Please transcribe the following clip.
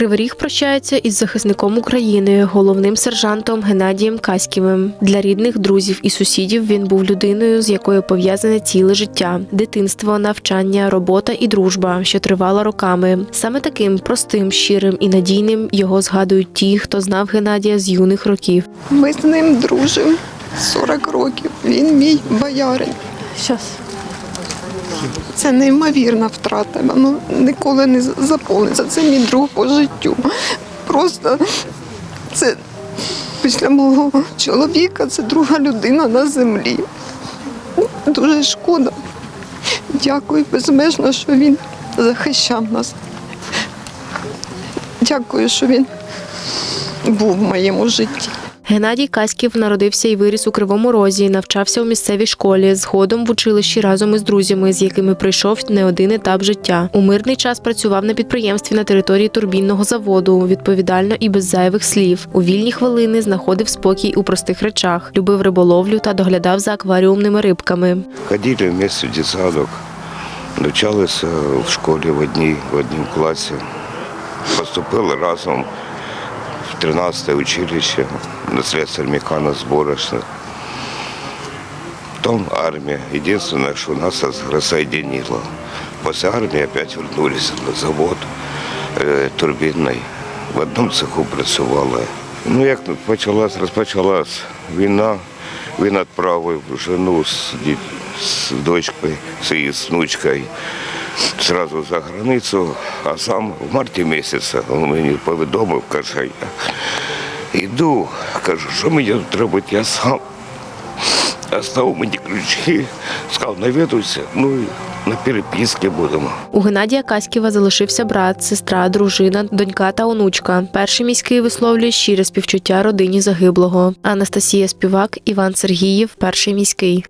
Кривий Ріг прощається із захисником України, головним сержантом Геннадієм Каськівим. Для рідних, друзів і сусідів він був людиною, з якою пов'язане ціле життя: дитинство, навчання, робота і дружба, що тривала роками. Саме таким простим, щирим і надійним його згадують ті, хто знав Геннадія з юних років. Ми з ним дружимо 40 років. Він мій боярин. Щас. Це неймовірна втрата. Воно ніколи не заповниться. Це мій друг по життю. Просто це після мого чоловіка це друга людина на землі. Дуже шкода. Дякую безмежно, що він захищав нас. Дякую, що він був в моєму житті. Геннадій Каськів народився і виріс у Кривому Розі, навчався у місцевій школі, згодом в училищі разом із друзями, з якими пройшов не один етап життя. У мирний час працював на підприємстві на території турбінного заводу, відповідально і без зайвих слів. У вільні хвилини знаходив спокій у простих речах, любив риболовлю та доглядав за акваріумними рибками. Ходили в дитсадок, навчалися в школі в одній, в одному класі. Поступили разом в 13 училище на слесарь механозборочных. Потом армия. Единственное, что нас рассоединило. После армии опять вернулись на завод э, турбінний. В одному цеху працювали. Ну, як почалась, розпочалась війна, він відправив жену з, з дочкою, з її внучкою сразу за границю, а сам в марті місяця він мені повідомив, каже, я йду, кажу, що мені тут робити, я сам. Остав мені ключі, сказав, навідуйся, ну і на переписки будемо. У Геннадія Каськіва залишився брат, сестра, дружина, донька та онучка. Перший міський висловлює щире співчуття родині загиблого. Анастасія Співак, Іван Сергіїв, перший міський.